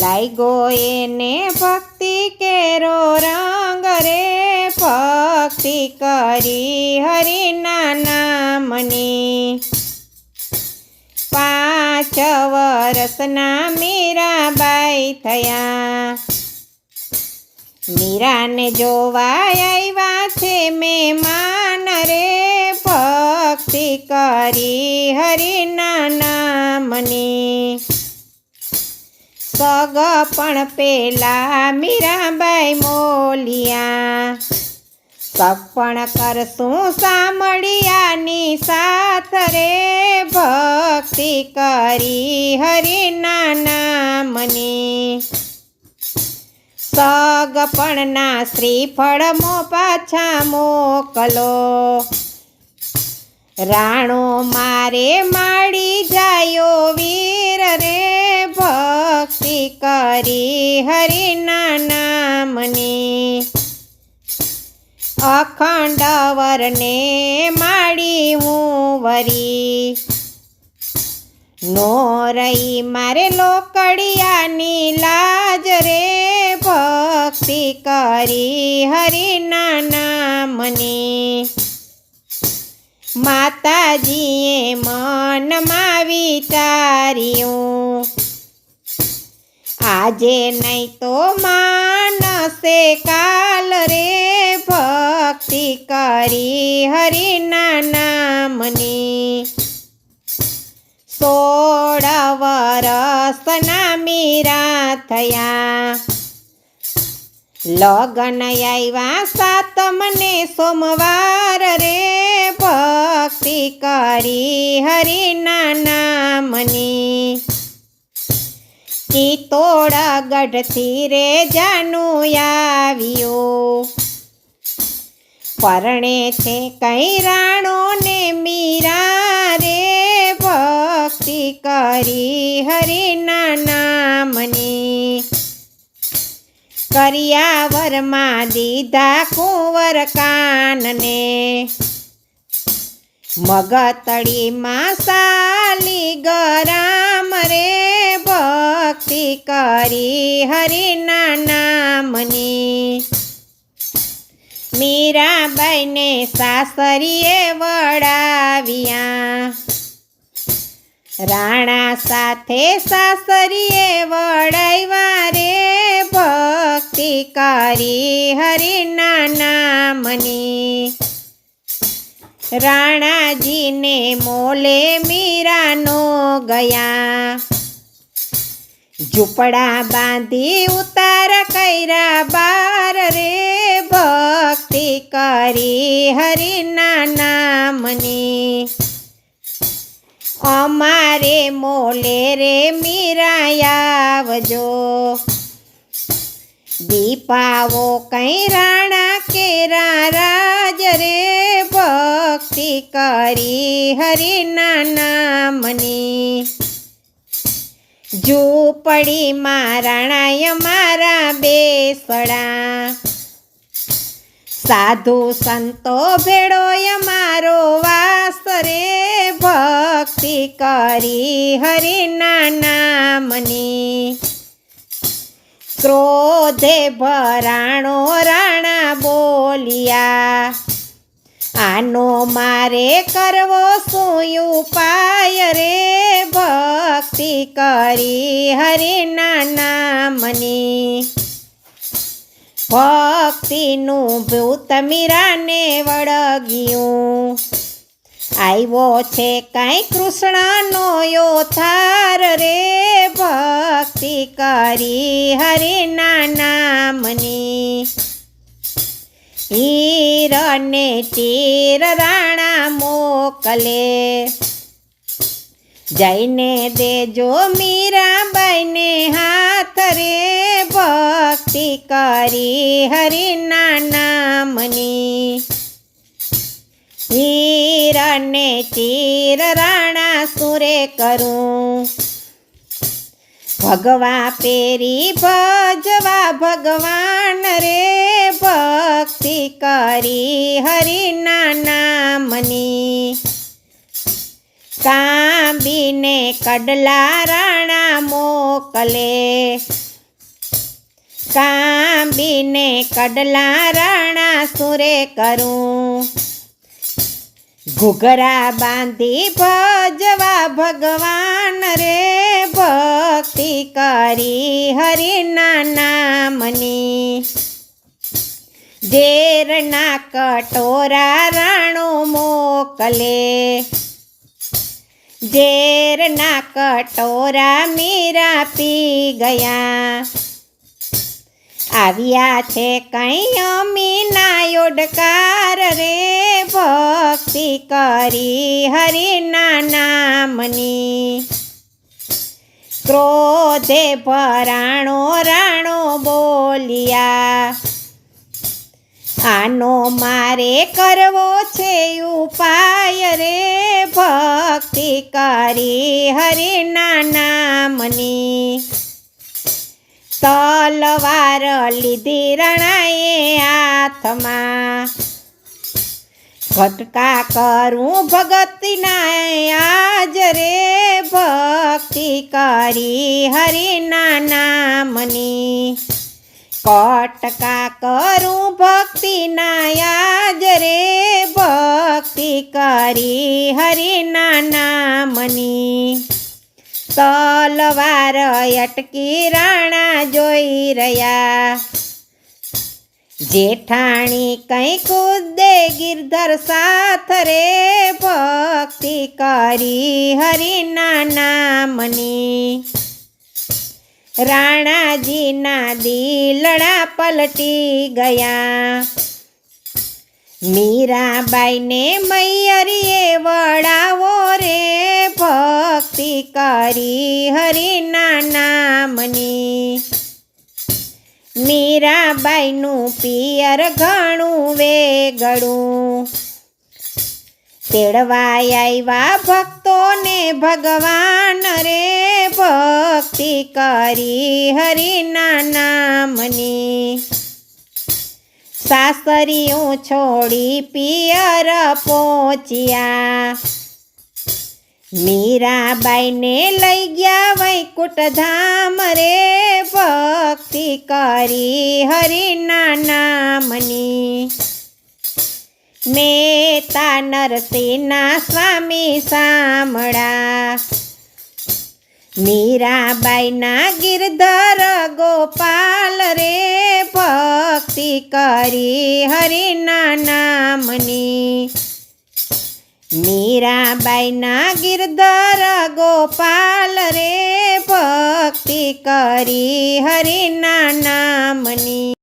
લાગ્યો એને ભક્તિ કેરો રંગ રે, ભક્તિ કરી હરિના નામની. પાંચ વરસના મીરાબાઈ થયા. મીરાને જોવા આવ્યા છે મહેમાન રે, ભક્તિ કરી હરિના નામની. સગ પણ પેલા મીરાબાઈ મોલિયા. સપણ કરશું સામળિયાની સાથ રે, ભક્તિ કરી હરિના નામની. સગપણના શ્રીફળ મો પાછા મોકલો. રાણો મારે માડી જાયો વીર રે. ભક્તિ કરી હરિના નામની. અખંડ વરને માડી હું વરી. નો રહી મારે લોકડિયાની લાજ રે. ભક્તિ કરી હરિના નામની. માતાજીએ મનમાં વિચાર્યું આજે નહીં તો માનસે કાલ રે ભક્તિ કરી હરિના નામની. સોળ વરસના મીરા થયા. લગન આવ્યા સાતમને સોમવાર રે ભક્તિ કરી હરિના નામની. ચિત્તોડા ગઢથી રે જાનું આવ્યો. પરણે છે કઈ રાણો ને મીરા રે ભક્તિ કરી હરિના નામની. કરિયાવરમાં દીધા કુંવર કાનને. મગતળીમાં સાલી ગરામ રે ભક્તિ કરી હરિના નામની મીરાબાઈને સાસરીએ વડાવ્યા રાણા સાથે સાસરીએ વડાવ્યા રે ભક્તિ કરી હરિના નામની રાણાજીને મોલે મીરાનો ગયા. ઝૂંપડા બાંધી ઉતાર કર્યા બાર રે ભક્તિ કરી હરિના નામની. અમારે મોલે રે મીરાયાવજો દીપાવો કઈ રાણા કેરા રાજ રે ભક્તિ કરી હરિના નામની. ઝૂંપડીમાં મારાણાય મારા બેસડા સાધુ સંતો ભેળોય, મારો વાસ રે ભક્તિ કરી હરિના નામની. ક્રોધે ભરાણો રાણા બોલિયા, આનો મારે કરવો શું ઉપાય રે? ભક્તિ કરી હરિના નામની ભક્તિનું ભૂત મીરાને વળગ્યું. આવ્યો છે કાંઈ કૃષ્ણનો યોથાર રે. ભક્તિ કરી હરિના નામની હીરને તીર રાણા મોકલે. જઈને દેજો મીરાબાઈને હાથ રે ભક્તિ કરી હરિના નામની. હીરને ચીર રાણા સુરે કરું. ભગવા પેરી ભજવા ભગવાન રે ભક્તિ કરી હરિના નામની. કાંબીને કડલા રાણા મોકલે. કાંબીને કડલા રાણા સુરે કરું. ઘૂઘરા બાંધી ભજવા ભગવાન રે ભક્તિ કરી હરિના નામની. ઝેરના કટોરા રાણો મોકલે. ઝેરના કટોરા મીરા પી ગયા. આવ્યા છે કઈ અમીના યોડકાર રે, ભક્તિ કરી હરિના નામની. ક્રોધે ભરાણો રાણો બોલિયા આનો મારે કરવો છે ઉપાય રે, ભક્તિ કરી હરિના નામની. તલવાર લીધી રણાએ હાથમાં. ઘટકા કરું ભગતિના આજ રે, ભક્તિ કરી હરિના નામની. કટકા કરું ભક્તિના યાદ રે, ભક્તિ કરી હરિના નામની. તલવાર અટકી રાણા જોઈ રહ્યા. જેઠાણી કઈ કુદે ગિરધર સાથ રે, ભક્તિ કરી હરિના નામની. રાણાજીના દિલડા પલટી ગયા. મીરાબાઈને મૈયરીએ વડાવો રે, ભક્તિ કરી હરિના નામની. મીરાબાઈનું પિયર ઘણું વેગળું. તેડવા આવ્યા ભક્તોને ભગવાન રે ભક્તિ કરી હરિના નામની. સાસરીઓ છોડી પિયર પહોંચ્યા. મીરાબાઈને લઈ ગયા વૈકુંઠધામ રે ભક્તિ કરી હરિના નામની. મેતા નરસિંહના સ્વામી સામળા મીરાબાઈના ગિરધર ગોપાલ રે ભક્તિ કરી હરિના નામની. મીરાબાઈના ગિરધર ગોપાલ રે ભક્તિ કરી હરિના નામની.